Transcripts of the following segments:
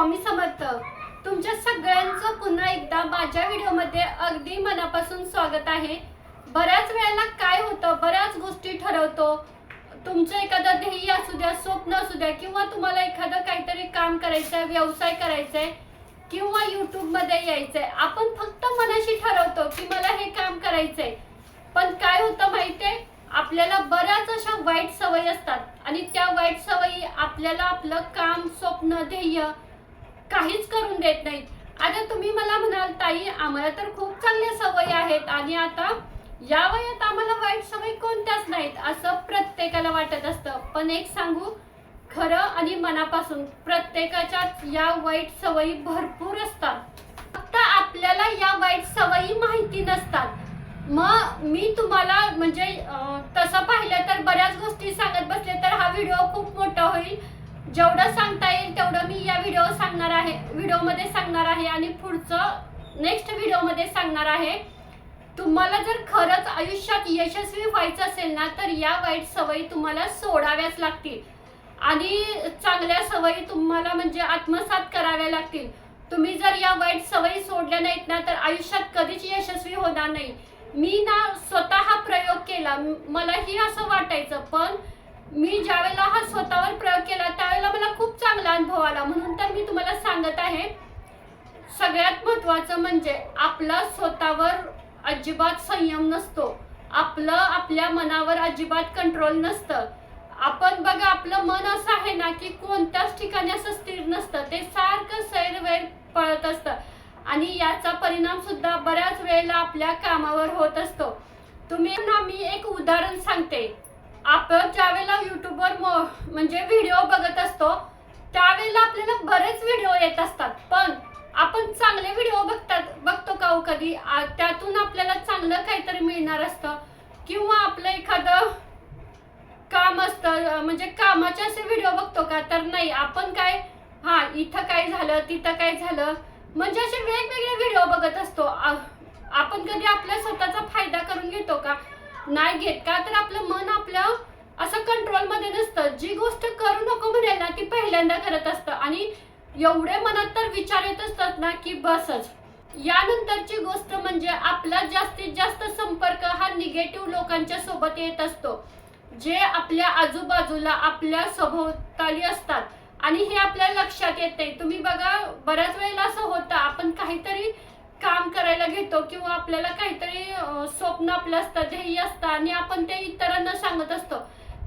स्वामी समर्थ. तुमच्या सगळ्यांचं पुन्हा एकदा माझ्या व्हिडिओमध्ये अगदी मनापासून स्वागत आहे. बऱ्याच वेळेला काय होतं बऱ्याच गोष्टी ठरवतो. तुमचं एखादं ध्येय असू द्या स्वप्न असू द्या किंवा तुम्हाला एखादं काहीतरी काम करायचं आहे व्यवसाय करायचा आहे किंवा यूट्यूबमध्ये यायचंय आपण फक्त मनाशी ठरवतो की मला हे काम करायचंय. पण काय होतं माहितीये? आपल्याला बऱ्याच अशा वाईट सवयी असतात. आणि त्या वाईट सवयी आपल्याला आपलं काम स्वप्न ध्येय काहीच करून देत नाहीत. आता तुम्ही मला म्हणाल ताई आम्हाला तर खूप चांगल्या सवयी आहेत आणि आता या वयात आम्हाला वाईट सवयी कोणत्याच नाहीत असं प्रत्येकाला वाटत असतं. पण एक सांगू खरं आणि मनापासून प्रत्येकाच्या या वाईट सवयी भरपूर असतात. फक्त आपल्याला या वाईट सवयी माहिती नसतात. मग मी तुम्हाला म्हणजे तसं पाहिलं तर बऱ्याच गोष्टी सांगत बसले तर हा व्हिडिओ खूप मोठा होईल. जेवढं सांगता येईल तेवढं मी या व्हिडिओ सांगणार आहे. व्हिडिओमध्ये सांगणार आहे आणि पुढचं नेक्स्ट व्हिडिओमध्ये सांगणार आहे. तुम्हाला जर खरंच आयुष्यात यशस्वी व्हायचं असेल ना तर या वाईट सवयी तुम्हाला सोडाव्याच लागतील. आणि चांगल्या सवयी तुम्हाला म्हणजे आत्मसात कराव्या लागतील. तुम्ही जर या वाईट सवयी सोडल्या नाहीत ना तर आयुष्यात कधीच यशस्वी होणार नाही. मी ना स्वतः प्रयोग केला. मलाही असं वाटायचं पण मी ज्यावेळेला हा स्वतःवर प्रयोग केला त्यावेळेला मला खूप चांगला अनुभव आला. म्हणून तर मी तुम्हाला सांगत आहे सगळ्यात महत्वाचं म्हणजे आपला स्वतःवर अजिबात संयम नसतो. आपलं आपल्या मनावर अजिबात कंट्रोल नसतं. आपण बघा आपलं मन असं आहे ना की कोणत्याच ठिकाणी असं स्थिर नसतं. ते सारखं सैरवैर पळत असतं. आणि याचा परिणाम सुद्धा बऱ्याच वेळेला आपल्या कामावर होत असतो. तुम्ही ना मी एक उदाहरण सांगते. आपण ज्यावेळेला युट्यूबवर म्हणजे व्हिडिओ बघत असतो त्यावेळेला आपल्याला बरेच व्हिडिओ येत असतात. पण आपण चांगले व्हिडिओ बघतात बघतो का हो कधी? त्यातून आपल्याला चांगलं काहीतरी मिळणार असतं. किंवा आपलं एखादं काम असतं म्हणजे कामाचे असे व्हिडिओ बघतो का? तर नाही आपण काय हा इथं काय झालं तिथं काय झालं? म्हणजे असे वेगवेगळे व्हिडिओ बघत असतो. आपण कधी आपल्या स्वतःचा फायदा करून घेतो का? नाही घेत का? तर आपलं मन आपलं असं कंट्रोलमध्ये नसतं. जी गोष्ट करू नको म्हणेल ना ती पहिल्यांदा करत असतं. आणि एवढे मनात तर विचार येत असतात ना की बसच. यानंतरची गोष्ट म्हणजे आपला जास्तीत जास्त संपर्क हा निगेटिव्ह लोकांच्या सोबत येत असतो. जे आपल्या आजूबाजूला आपल्या सभोवताली असतात. आणि हे आपल्या लक्षात येते तुम्ही बघा बऱ्याच वेळेला असं होतं आपण काहीतरी काम करायला घेतो किंवा आपल्याला काहीतरी स्वप्न आपलं असतं ध्येय असतं आणि आपण ते इतरांना सांगत असतो.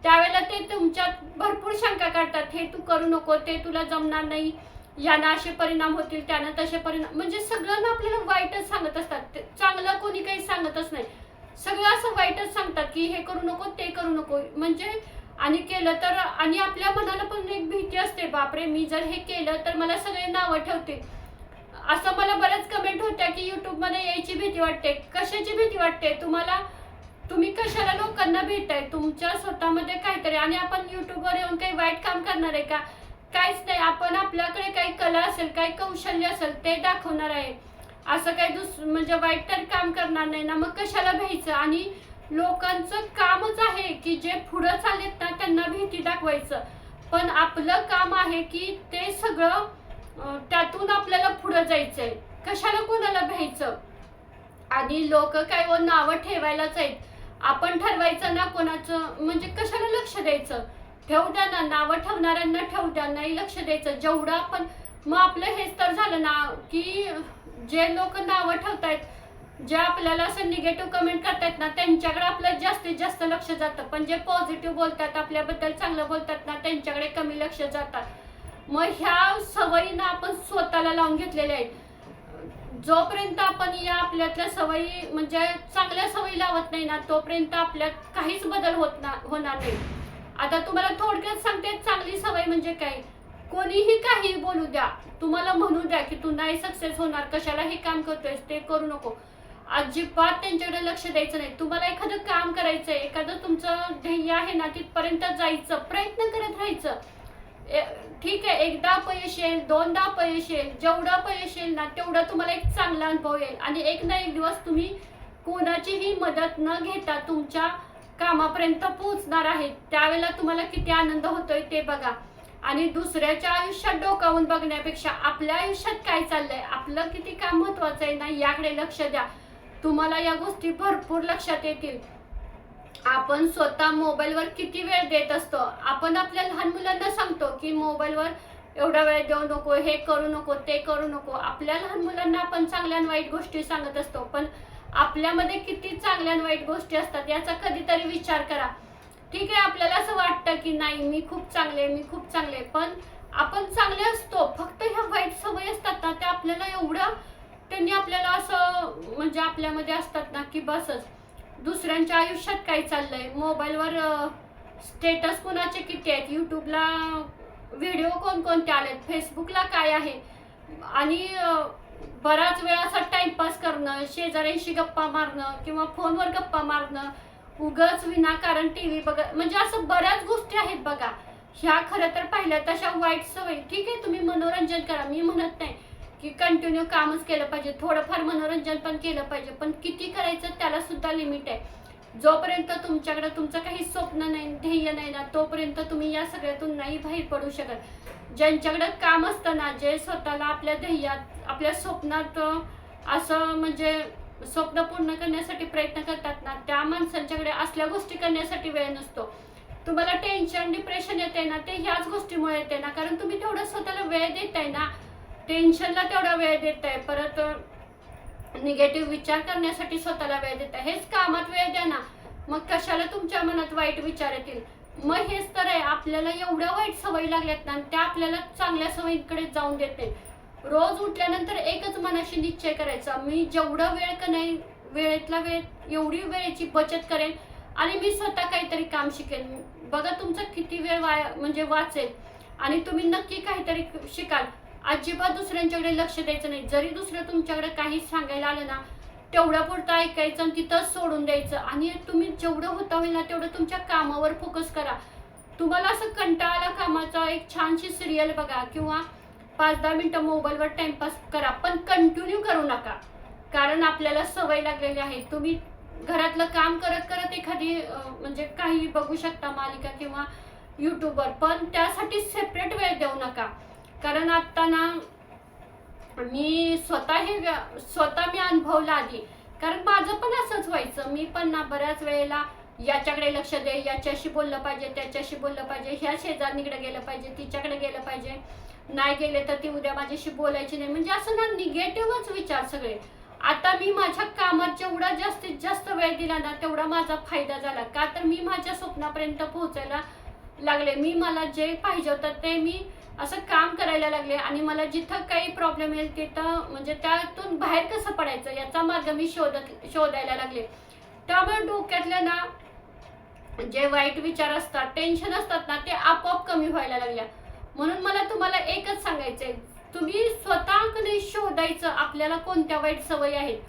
त्यावेळेला ते तुमच्यात भरपूर शंका काढतात. हे तू करू नको ते तुला जमणार नाही. यानं असे परिणाम होतील त्यानं तसे परिणाम म्हणजे सगळं ना आपल्याला वाईटच सांगत असतात. ते- चांगलं कोणी काही सांगतच नाही. सगळं असं वाईटच सांगतात की हे करू नको ते करू नको. म्हणजे आणि केलं तर आणि आपल्या मनाला पण एक भीती असते. बापरे मी जर हे केलं तर मला सगळे नावं ठेवतील. असं मला बऱ्याच कमेंट होत्या की यूट्यूबमध्ये यायची भीती वाटते. कशाची भीती वाटते? तुम्हाला तुम्ही कशाला लोकांना भेटताय? तुमच्या स्वतःमध्ये काहीतरी. आणि आपण युट्यूबवर येऊन काही वाईट काम करणार आहे का? काहीच नाही. आपण आपल्याकडे काही कला असेल काही कौशल्य असेल ते दाखवणार आहे. असं काही दुस म्हणजे वाईट तर काम करणार नाही ना. मग कशाला भ्यायचं? आणि लोकांचं कामच आहे की जे पुढं चालेत ना त्यांना भीती दाखवायचं. पण आपलं काम आहे की ते सगळं त्यातून आपल्याला पुढं जायचंय. कशाला कोणाला भ्यायचं? आणि लोक काय व नावं ठेवायलाच आहेत. आपण ठरवायचं ना कोणाचं? म्हणजे कशाला लक्ष द्यायचं? ठेवू द्या ना नावं ठेवणाऱ्यांना ठेवू द्या नाही लक्ष द्यायचं. जेवढं आपण मग आपलं हेच तर झालं ना की जे लोक नावं ठेवतायत जे आपल्याला असं निगेटिव्ह कमेंट करतायत ना त्यांच्याकडे आपलं जास्तीत जास्त लक्ष जातं. पण जे पॉझिटिव्ह बोलतात आपल्याबद्दल चांगलं बोलतात ना त्यांच्याकडे कमी लक्ष जातात मग ह्या सवयींना आपण स्वतःला लावून घेतलेल्या आहेत. जोपर्यंत आपण या आपल्यातल्या सवयी म्हणजे चांगल्या सवयी लावत नाही ना तोपर्यंत आपल्यात काहीच बदल होत ना होणार नाही. आता तुम्हाला थोडक्यात सांगते चांगली सवय म्हणजे काय? कोणीही काही बोलू द्या. तुम्हाला म्हणू द्या की तू नाही सक्सेस होणार कशाला हे काम करतोयस ते करू नको. अजिबात त्यांच्याकडे लक्ष द्यायचं नाही. तुम्हाला एखादं काम करायचंय एखादं तुमचं ध्येय आहे ना तिथपर्यंत जायचं प्रयत्न करत राहायचं. ठीक आहे एकदा अपयश येईल दोनदा अपयश येईल जेवढं अपयश येईल ना तेवढं तुम्हाला एक चांगला अनुभव येईल. आणि एक ना एक दिवस तुम्ही कोणाचीही मदत न घेता तुमच्या कामापर्यंत पोहोचणार आहे त्यावेळेला तुम्हाला किती आनंद होतोय ते बघा. आणि दुसऱ्याच्या आयुष्यात डोकावून बघण्यापेक्षा आपल्या आयुष्यात काय चाललंय आपलं किती काम महत्वाचं आहे ना याकडे लक्ष द्या. तुम्हाला या गोष्टी भरपूर लक्षात येतील. आपण स्वतः मोबाईलवर किती वेळ देत असतो? आपण आपल्या लहान मुलांना सांगतो की मोबाईलवर एवढा वेळ देऊ नको हे करू नको ते करू नको. आपल्या लहान मुलांना आपण चांगल्या आणि वाईट गोष्टी सांगत असतो पण आपल्यामध्ये किती चांगल्या आणि वाईट गोष्टी असतात याचा कधीतरी विचार करा. ठीक आहे आपल्याला असं वाटतं की नाही मी खूप चांगले मी खूप चांगले पण आपण चांगले असतो. फक्त ह्या वाईट सवयी असतात ना त्या आपल्याला एवढं त्यांनी आपल्याला असं म्हणजे आपल्यामध्ये असतात ना की बसच. दुसऱ्यांच्या आयुष्यात काय चाललंय? मोबाईलवर स्टेटस कोणाचे किती आहेत? यूट्यूबला व्हिडिओ कोणकोणते आलेत? फेसबुकला काय आहे? आणि बराच वेळ असा टाइमपास करणं शेजाऱ्यांशी गप्पा मारणं किंवा फोनवर गप्पा मारणं उगच विनाकारण टी व्ही बघत म्हणजे असं बऱ्याच गोष्टी आहेत बघा. ह्या खरं तर पाहिल्या तशा वाईट सवयी. ठीक आहे तुम्ही मनोरंजन करा. मी म्हणत नाही. की कंटिन्यू कामच केलं पाहिजे. थोडंफार मनोरंजन पण केलं पाहिजे. पण किती करायचं त्याला सुद्धा लिमिट आहे. जोपर्यंत तुमच्याकडे तुमचं काही स्वप्न नाही ध्येय नाही ना तोपर्यंत तुम्ही या सगळ्यातून नाही बाहेर पडू शकत. ज्यांच्याकडे काम असतं ना जे स्वतःला आपल्या ध्येयात आपल्या स्वप्नात असं म्हणजे स्वप्न पूर्ण करण्यासाठी प्रयत्न करतात ना त्या माणसांच्याकडे असल्या गोष्टी करण्यासाठी वेळ नसतो. तुम्हाला टेन्शन डिप्रेशन येते ना ते ह्याच गोष्टीमुळे येते ना कारण तुम्ही तेवढं स्वतःला वेळ देताय ना टेन्शनला तेवढा वेळ देत आहे परत निगेटिव्ह विचार करण्यासाठी स्वतःला वेळ देत आहे हेच कामात वेळ द्या ना. मग कशाला तुमच्या मनात वाईट विचार येतील? मग हेच तर आहे आपल्याला एवढ्या वाईट सवयी लागल्यात ना त्या आपल्याला चांगल्या सवयींकडे जाऊन देत नाही रोज उठल्यानंतर एकच मनाशी निश्चय करायचा मी जेवढा वेळ का नाही वेळेतला वेळ एवढी वेळेची बचत करेन आणि मी स्वतः काहीतरी काम शिकेन. बघा तुमचा किती वेळ वाया म्हणजे वाचेल. आणि तुम्ही नक्की काहीतरी शिकाल. अजिबात दुसऱ्यांच्याकडे लक्ष द्यायचं नाही. जरी दुसरं तुमच्याकडे काही सांगायला आलं ना तेवढ्या पुरतं ऐकायचं आणि तिथंच सोडून द्यायचं. आणि तुम्ही जेवढं होता होईल ना तेवढं तुमच्या कामावर फोकस करा. तुम्हाला असं कंटाळा कामाचा एक छानशी सिरियल बघा किंवा पाच दहा मिनटं मोबाईलवर टाइमपास करा. पण कंटिन्यू करू नका. कारण आपल्याला सवय लागलेली आहे. तुम्ही घरातलं काम करत करत एखादी म्हणजे काही बघू शकता मालिका किंवा यूट्यूबवर पण त्यासाठी सेपरेट वेळ देऊ नका. कारण आता ना मी स्वतः हे व्य- स्वतः मी अनुभवला आधी. कारण माझं पण असंच व्हायचं. मी पण ना बऱ्याच वेळेला याच्याकडे लक्ष दे याच्याशी बोललं पाहिजे त्याच्याशी बोललं पाहिजे ह्या शेजारणीकडे गेलं पाहिजे तिच्याकडे गेलं पाहिजे. नाही गेले तर ती उद्या माझ्याशी बोलायची नाही. म्हणजे असं ना निगेटिव्हच विचार सगळे. आता मी माझ्या कामात जेवढा जास्तीत जास्त वेळ दिला ना तेवढा माझा फायदा झाला. का तर मी माझ्या स्वप्नापर्यंत पोहोचायला लागले. मी मला जे पाहिजे होतं ते मी असं काम करायला लागले आणि मला जिथं काही प्रॉब्लेम येईल तिथं म्हणजे त्यातून बाहेर कसं पडायचं याचा मार्ग मी शोधत शोधायला लागले. त्यामुळे डोक्यातल्या ना जे वाईट विचार असतात टेन्शन असतात ना ते आपोआप कमी व्हायला लागल्या. म्हणून मला तुम्हाला एकच सांगायचंय. तुम्ही स्वतःकडे शोधायचं आपल्याला कोणत्या वाईट सवयी आहेत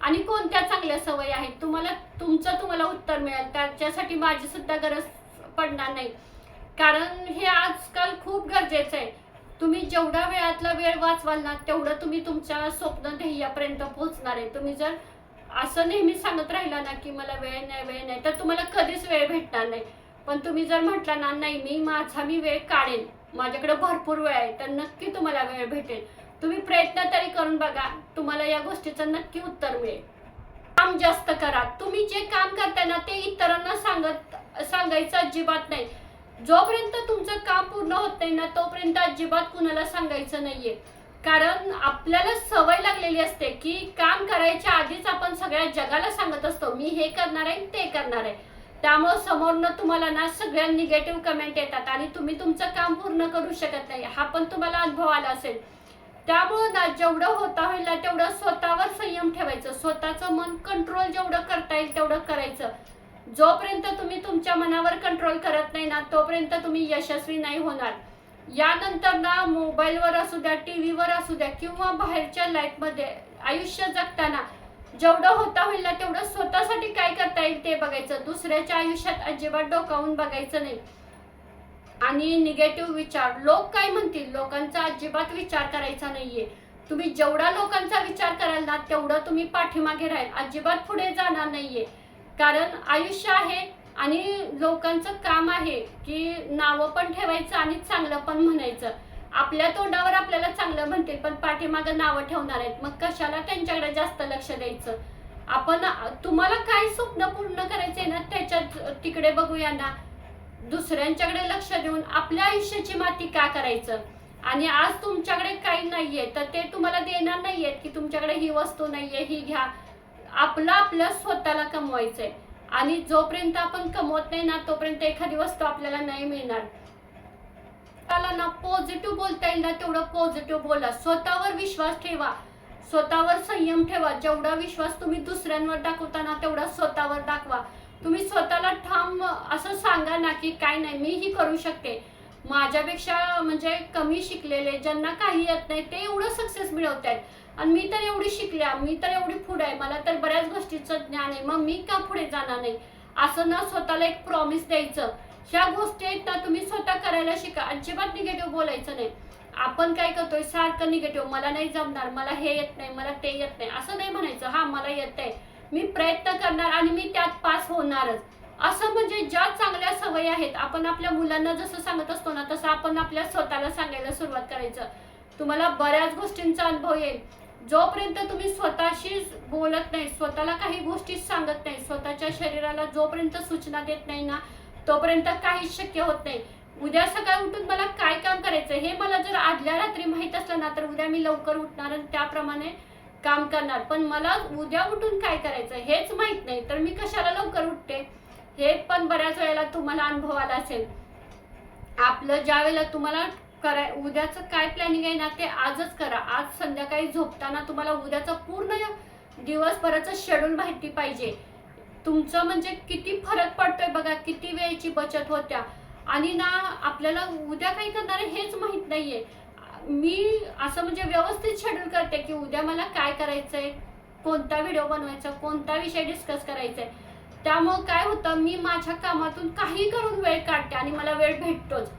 आणि कोणत्या चांगल्या सवयी आहेत. तुम्हाला तुमचं तुम्हाला उत्तर मिळेल. त्याच्यासाठी माझी सुद्धा गरज पडणार नाही. कारण हे आजकाल खूप गरजेचं आहे. तुम्ही जेवढा वेळातला वेळ वाचवाल ना तेवढं तुम्ही तुमच्या स्वप्न ध्येयापर्यंत पोहोचणार आहे. तुम्ही जर असं नेहमी सांगत राहिला ना की मला वेळ नाही वेळ नाही तर तुम्हाला कधीच वेळ भेटणार नाही. पण तुम्ही जर म्हटला ना नाही मी माझा मी वेळ काढेन. माझ्याकडे भरपूर वेळ आहे तर नक्की तुम्हाला वेळ भेटेल. तुम्ही प्रयत्न तरी करून बघा तुम्हाला या गोष्टीचं नक्की उत्तर मिळेल. काम जास्त करा. तुम्ही जे काम करताय ना ते इतरांना सांगत सांगायचं अजिबात नाही. जोपर्यंत तुमचं काम पूर्ण होत नाही ना तोपर्यंत अजिबात कुणाला सांगायचं नाहीये. कारण आपल्याला सवय लागलेली असते की काम करायच्या आधीच आपण सगळ्या जगाला सांगत असतो मी हे करणार आहे ते करणार आहे. त्यामुळं समोरनं तुम्हाला ना सगळ्या निगेटिव्ह कमेंट येतात आणि तुम्ही तुमचं काम पूर्ण करू शकत नाही. हा पण तुम्हाला अनुभव आला असेल. त्यामुळं ना जेवढं होता होईल ना तेवढं स्वतःवर संयम ठेवायचं. स्वतःचं मन कंट्रोल जेवढं करता येईल तेवढं करायचं. जोपर्यंत तुम्ही तुमच्या मनावर कंट्रोल करत नाही ना तोपर्यंत तुम्ही यशस्वी नाही होणार. यानंतर ना मोबाईलवर असू द्या टी व्हीवर असू द्या किंवा बाहेरच्या लाईफमध्ये आयुष्य जगताना जेवढं होता होईल ना तेवढं स्वतःसाठी काय करता येईल ते बघायचं. दुसऱ्याच्या आयुष्यात अजिबात डोकावून बघायचं नाही. आणि निगेटिव्ह विचार. लोक काय म्हणतील? लोकांचा अजिबात विचार करायचा नाहीये. तुम्ही जेवढा लोकांचा विचार कराल ना तेवढं तुम्ही पाठीमागे राहील. अजिबात पुढे जाणार नाहीये. कारण आयुष्य आहे आणि लोकांचं काम आहे की नावं पण ठेवायचं आणि चांगलं पण म्हणायचं. आपल्या तोंडावर आपल्याला चांगलं म्हणतील पण पाठीमागं नावं ठेवणार आहेत. मग कशाला त्यांच्याकडे जास्त लक्ष द्यायचं? आपण तुम्हाला काय स्वप्न पूर्ण करायचंय ना त्याच्यात तिकडे बघूया ना. दुसऱ्यांच्याकडे लक्ष देऊन आपल्या आयुष्याची माती का करायचं? आणि आज तुमच्याकडे काही नाहीये तर ते तुम्हाला देणार नाहीयेत की तुमच्याकडे ही वस्तू नाहीये ही घ्या. आपलं आपलं स्वतःला कमवायचं आहे आणि जोपर्यंत आपण कमवत नाही ना तोपर्यंत एखादी वस्तू आपल्याला नाही मिळणार. त्याला ना पॉझिटिव्ह बोलता येईल ना तेवढं पॉझिटिव्ह बोला. स्वतःवर विश्वास ठेवा. स्वतःवर संयम ठेवा. जेवढा विश्वास तुम्ही दुसऱ्यांवर दाखवता ना तेवढा स्वतःवर दाखवा. तुम्ही स्वतःला ठाम असं सांगा ना की काय नाही मी ही करू शकते. माझ्यापेक्षा म्हणजे कमी शिकलेले ज्यांना काही येत नाही ते एवढं सक्सेस मिळवत आहेत आणि मी तर एवढी शिकल्या मी तर एवढी पुढे आहे मला तर बऱ्याच गोष्टीचं ज्ञान आहे मग मी का पुढे जाणार नाही? असं ना स्वतःला एक प्रॉमिस द्यायचं. ह्या गोष्टी आहेत ना तुम्ही स्वतः करायला शिका. अजिबात निगेटिव्ह बोलायचं नाही. आपण काय करतोय? सारखं निगेटिव्ह मला नाही जमणार मला हे येत नाही मला ते येत नाही. असं नाही म्हणायचं हा मला येत आहे मी प्रयत्न करणार आणि मी त्यात पास होणारच. असं म्हणजे ज्या चांगल्या सवयी आहेत आपण आपल्या मुलांना जसं सांगत असतो ना तसं आपण आपल्या स्वतःला सांगायला सुरुवात करायचं. तुम्हाला बऱ्याच गोष्टींचा अनुभव येईल. जोपर्यंत तुम्ही स्वतःशी बोलत नाही स्वतःला काही गोष्टी सांगत नाही स्वतःच्या शरीराला जोपर्यंत सूचना देत नाही ना तोपर्यंत काहीच शक्य होत नाही. उद्या सकाळी उठून मला काय काम करायचं हे मला जर आदल्या रात्री माहीत असलं ना तर उद्या मी लवकर उठणार आणि त्याप्रमाणे काम करणार. पण मला उद्या उठून काय करायचं हेच माहीत नाही तर मी कशाला लवकर उठते? हे पण बऱ्याच वेळेला तुम्हाला अनुभव आला असेल. आपलं ज्या वेळेला तुम्हाला कराय उद्याचं काय प्लॅनिंग आहे ना ते आजच करा. आज संध्याकाळी झोपताना तुम्हाला उद्याचं पूर्ण दिवसभराचं शेड्यूल माहिती पाहिजे. तुमचं म्हणजे किती फरक पडतोय बघा किती वेळेची बचत होत्या. आणि ना आपल्याला उद्या काय करणार आहे हेच माहीत नाहीये. मी असं म्हणजे व्यवस्थित शेड्यूल करते की उद्या मला काय करायचंय कोणता व्हिडिओ बनवायचा कोणता विषय डिस्कस करायचा आहे त्यामुळं काय होतं मी माझ्या कामातून काही करून वेळ काढते आणि मला वेळ भेटतोच.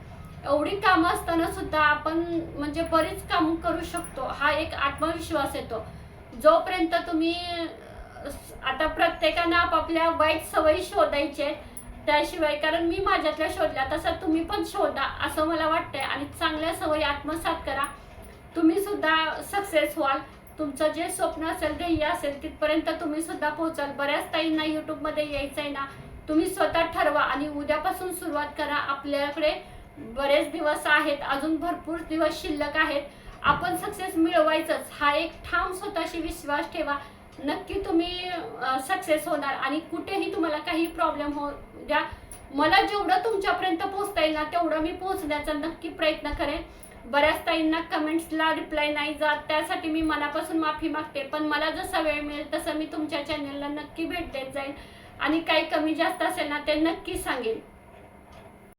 एवढी कामं असताना सुद्धा आपण म्हणजे बरीच कामं करू शकतो हा एक आत्मविश्वास येतो. जोपर्यंत तुम्ही आता प्रत्येकानं आपापल्या वाईट सवयी शोधायचे त्याशिवाय कारण मी माझ्यातल्या शोधल्या तसं तुम्ही पण शोधा असं मला वाटतंय. आणि चांगल्या सवयी आत्मसात करा. तुम्ही सुद्धा सक्सेस व्हाल. तुमचं जे स्वप्न असेल ध्येय असेल तिथपर्यंत तुम्ही सुद्धा पोहोचाल. बऱ्याच ताईंना यूट्यूबमध्ये यायचं आहे ना तुम्ही स्वतः ठरवा आणि उद्यापासून सुरुवात करा. आपल्याकडे बरेच दिवस आहेत अजून भरपूर दिवस शिल्लक आहेत. आपण सक्सेस मिळवायचंच. हा एक ठाम स्वतःशी विश्वास ठेवा. नक्की तुम्ही सक्सेस होणार आणि कुठेही तुम्हाला काही प्रॉब्लेम हो द्या. मला जेवढं तुमच्यापर्यंत पोहोचता येईल ना तेवढं मी पोहोचण्याचा नक्की प्रयत्न करेन. बऱ्याच ताईंना कमेंट्सला रिप्लाय नाही जात. त्यासाठी मी मनापासून माफी मागते. पण मला जसा वेळ मिळेल तसं मी तुमच्या चॅनलला नक्की भेट देत जाईल आणि काही कमी जास्त असेल ना ते नक्की सांगेन.